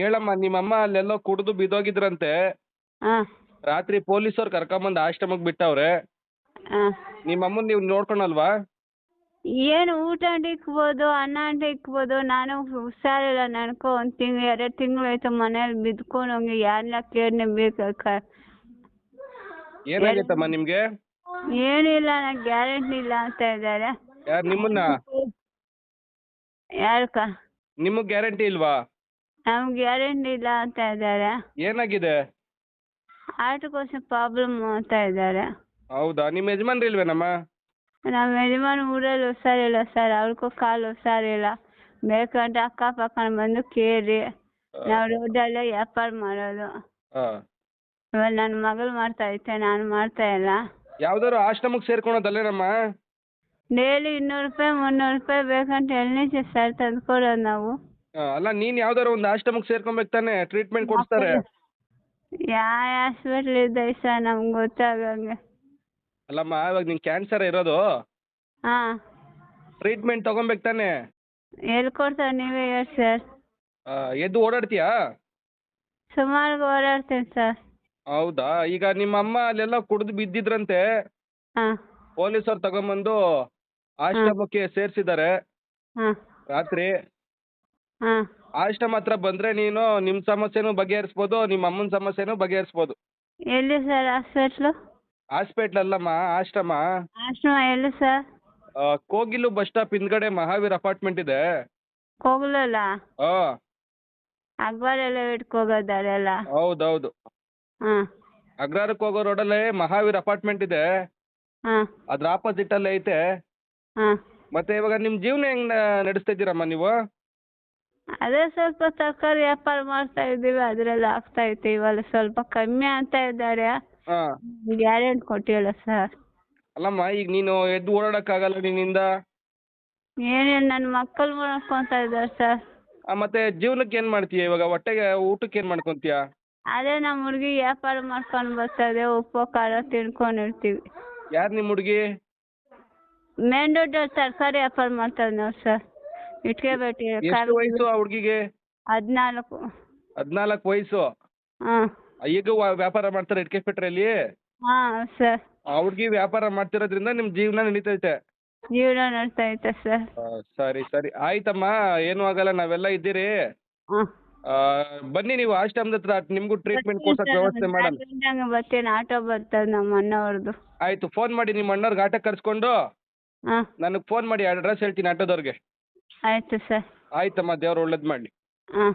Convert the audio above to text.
ಹೇಳಮ್ಮ ನಿಮ್ಮಮ್ಮ ಅಲ್ಲೆಲ್ಲೋ ಕುಡಿದು ಬಿದ್ದೋಗಿದ್ರಂತೆ. ಹಾಂ. ರಾತ್ರಿ ಪೊಲೀಸವ್ರು ಕರ್ಕೊಂಬಂದು ಆಶ್ರಮಕ್ಕೆ ಬಿಟ್ಟವ್ರೆ. ನಿಮ್ಮ ನಿಮ್ಮಮ್ಮನ ನೀವು ನೋಡ್ಕೊಳಲ್ವಾ? ಏನು ಊಟ ಇಕ್ಬೋದು ಅನ್ನ ಅಂತ ಇಕ್ಬೋದು ನಾನು ಹುಷಾರಿಲ್ಲ ನನ್ಕೊ ಒಂದ್ ತಿಂಗ್ಳು ಎರಡು ತಿಂಗಳು ಆಯ್ತು ಮನೇಲಿ ಬಿದ್ಕೊಂಡು ಹೋಗಿ ಯಾರನ್ನ ಕೇರ್ ಬೇಕಕ್ಕ ಏನಾಗೈತಮ್ಮ ನಿಮ್ಗೆ? ಏನಿಲ್ಲ ನಂಗೆ ಗ್ಯಾರಂಟಿ ಇಲ್ಲ ಅಂತ ಇದ್ದಾರೆ. ಯಾರು ನಿಮ್ಮನ್ನ? ಯಾರಕ್ಕ ನಿಮಗ್ ಗ್ಯಾರಂಟಿ ಇಲ್ವಾ? ನಮ್ಗೆ ಗ್ಯಾರಂಟಿ ಇಲ್ಲ ಅಂತ ಇದ್ದಾರೆ. ಏನಾಗಿದೆ? ಆಟಕ್ಕೋಸ್ಕರ ಪ್ರಾಬ್ಲಮ್ ಅಂತ ಇದ್ದಾರೆ. ಹೌದಾ? ನಿಮ್ಮ ಯಜಮಾನ್ರು ಇಲ್ವೇನಮ್ಮ? ನಮ್ಮ ಯಜಮಾನ್ ಊರಲ್ಲಿ ಹುಷಾರಿಲ್ಲ ಸರ್. ಅವ್ರಿಗೂ ಕಾಲು ಹುಷಾರಿಲ್ಲ. ಬೇಕಂತ ಅಕ್ಕಪಕ್ಕ ಬಂದು ಕೇಳಿ. ನಾವು ರೋಡಲ್ಲೇ ವ್ಯಾಪಾರ ಮಾಡೋದು. ಹಾಂ. ಇವಾಗ ನನ್ನ ಮಗಳು ಮಾಡ್ತಾ ಐತೆ ನಾನು ಮಾಡ್ತಾ ಇಲ್ಲ. ಯಾವ್ದಾದ್ರು ಆಶ್ರಮಕ್ಕೆ ಸೇರ್ಕೊಳೋದಲ್ಲೇನಮ್ಮ? ಡೈಲಿ ಇನ್ನೂರು ರೂಪಾಯಿ ಮುನ್ನೂರು ರೂಪಾಯಿ ಬೇಕಂತ ಎಳ್ನೀಚೆ ಸರ್ ತಂದ್ಕೊಡೋದು ನಾವು. ಆ, ಅಲ್ಲ ನೀನ್ ಯಾವ್ದಾದ್ರು ಒಂದು ಆಶ್ರಮಕ್ಕೆ ಸೇರ್ಕೊಬೇಕು ತಾನೆ? ಟ್ರೀಟ್ಮೆಂಟ್ ಕೊಡ್ತಾರೆ ಯಾವ ಹಾಸ್ಪಿಟ್ಲ್ ಇದೆ ಸರ್ ನಮ್ಗೆ ಗೊತ್ತಾಗಂಗೆ. ಅಲ್ಲಮ್ಮ ಇವಾಗ ನಿಂಗೆ ಕ್ಯಾನ್ಸರ್ ಇರೋದು? ಹಾ. ಟ್ರೀಟ್ಮೆಂಟ್ ತಗೊಬೇಕು ತಾನೆ? ಎಲ್ಲಿ ಕೊಡ್ತಾರೆ ನೀವೇ ಹೇಳಿ ಸರ್. ಆ, ಎದ್ದು ಓಡಾಡ್ತೀಯಾ? ಸುಮಾರು ಓಡಾಡ್ತೀನಿ ಸರ್. ಹೌದಾ? ಈಗ ನಿಮ್ಮ ಅಮ್ಮ ಅಲ್ಲೆಲ್ಲ ಕುಡಿದು ಬಿದ್ದಿದ್ರಂತೆ? ಹಾಂ. ಪೊಲೀಸರು ತಗೊಂಬಂದು ಆಶ್ರಮಕ್ಕೆ ಸೇರ್ಸಿದ್ದಾರೆ. ಹಾಂ. ರಾತ್ರಿ ಹಾಂ. ಆಶ್ರಮ ಹತ್ರ ಬಂದ್ರೆ ನೀನು ನಿಮ್ಮ ಸಮಸ್ಯೆನೂ ಬಗೆಹರಿಸ್ಬೋದು ನಿಮ್ಮ ಅಮ್ಮನ ಸಮಸ್ಯೆನೂ ಬಗೆಹರಿಸ್ಬೋದು. ಎಲ್ಲಿ ಸರ್ ಹಾಸ್ಪಿಟ್ಲು? ಹಾಸ್ಪಿಟ್ಲ್ ಅಲ್ಲಮ್ಮ ಆಶ್ರಮ ಆಶ್ರಮ ಎಲ್ಲಿ ಸರ್? ಕೋಗಿಲು ಬಸ್ ಸ್ಟಾಪ್ ಹಿಂದ್ಗಡೆ ಮಹಾವೀರ್ ಅಪಾರ್ಟ್ಮೆಂಟ್ ಇದೆ. ಹೋಗ್ಲಲ್ಲ ಹಾಂ ಅಗ್ವಾಲೆಲ್ಲ ಹೌದು ಹೌದೌದು. ಹಾ. ಅಗ್ರಾರಕ್ಕೆ ಹೋಗೋ ರೋಡಲ್ಲೇ ಮಹಾವೀರ್ ಅಪಾರ್ಟ್ಮೆಂಟ್ ಇದೆ. ಹಾಂ. ಅದ್ರ ಆಪೋಸಿಟ್ ಅಲ್ಲೇ ಐತೆ. ಹಾ. ಮತ್ತೆ ಇವಾಗ ನಿಮ್ಮ ಜೀವನ ಹೆಂಗ್ ನಡೆಸ್ತಾ ಇದ್ದೀರಮ್ಮ ನೀವು? ಅದೇ ಸ್ವಲ್ಪ ತರಕಾರಿ ವ್ಯಾಪಾರ ಮಾಡ್ತಾ ಇದ್ದೀವಿ ಅದ್ರಲ್ಲಿ ಆಗ್ತಾ ಐತೆ ಇವಾಗ ಸ್ವಲ್ಪ ಕಮ್ಮಿ ಅಂತ ಇದ್ದಾರೆ. ಗ್ಯಾರಂಟಿ ಕೊಟ್ಟಿಲ್ಲ ಸರ್? ಅಲ್ಲಮ್ಮ ಈಗ ನೀನು ಎದ್ದು ಓಡಾಡಕ್ಕಾಗಲ್ಲ ನಿನ್ನಿಂದ? ಏನೇನು ನನ್ನ ಮಕ್ಕಳು ಮಾಡ್ಕೊಂತ ಇದ್ದಾರೆ ಸರ್. ಆ, ಮತ್ತೆ ಜೀವನಕ್ಕೆ ಏನು ಮಾಡ್ತೀಯ ಇವಾಗ? ಹೊಟ್ಟೆಗೆ ಊಟಕ್ಕೆ ಏನು ಮಾಡ್ಕೊಂತೀಯ? ಅದೇ ನಮ್ಮ ಹುಡುಗಿ ವ್ಯಾಪಾರ ಮಾಡ್ಕೊಂಡು ಬರ್ತದೆ ಉಪ್ಪು ಖಾರ ತಿನ್ಕೊಂಡಿರ್ತೀವಿ. ಯಾರು ನಿಮ್ಮ ಹುಡುಗಿ? ಮೇನ್ ರೋಡ್ ತರಕಾರಿ ವ್ಯಾಪಾರ ಮಾಡ್ತಾರೆ ನೋಡಿ ಸರ್. ಇಟ್ಕೆ ಬೇಟಿ ಎಷ್ಟು ವಯಸ್ಸು ಆ ಹುಡುಗಿಗೆ? ಹದಿನಾಲ್ಕು. ಹದಿನಾಲ್ಕು ವಯಸ್ಸು? ಹಾಂ. ಈಗ ವ- ವ್ಯಾಪಾರ ಮಾಡ್ತಾರೆ ಇಟ್ಕೆ ಅಲ್ಲಿ ಹಾಂ ಸರ್. ಆ ಹುಡುಗಿ ವ್ಯಾಪಾರ ಮಾಡ್ತಿರೋದ್ರಿಂದ ನಿಮ್ ಜೀವನ ನಡೀತೈತೆ. ಜೀವನ ನಡ್ತಾ ಐತೆ ಸರ್. ಆ, ಸರಿ ಸರಿ. ಆಯ್ತಮ್ಮ ಏನು ಆಗಲ್ಲ ನಾವೆಲ್ಲ ಇದ್ದೀರಿ. ಹಾಂ. ಆ, ಬನ್ನಿ ನೀವು ಆಶ್ರಮದ ಹತ್ರ ನಿಮ್ಗೂ ಟ್ರೀಟ್ಮೆಂಟ್ ಕೊಡ್ಸಕ್ಕೆ ವ್ಯವಸ್ಥೆ ಮಾಡೋಣ ಬರ್ತೀನಿ ಆಟೋ ಬರ್ತದೆ ನಮ್ಮ ಅಣ್ಣವ್ರದ್ದು. ಆಯ್ತು ಫೋನ್ ಮಾಡಿ ನಿಮ್ಮ ಅಣ್ಣವ್ರಿಗೆ ಆಟೋ ಕರ್ಸ್ಕೊಂಡು. ಹಾಂ. ನನಗೆ ಫೋನ್ ಮಾಡಿ ಅಡ್ರೆಸ್ ಹೇಳ್ತೀನಿ ಆಟೋದವ್ರಿಗೆ. ಆಯಿತು ಸರ್. ಆಯ್ತಮ್ಮ ದೇವ್ರು ಒಳ್ಳೇದು ಮಾಡಲಿ. ಹಾಂ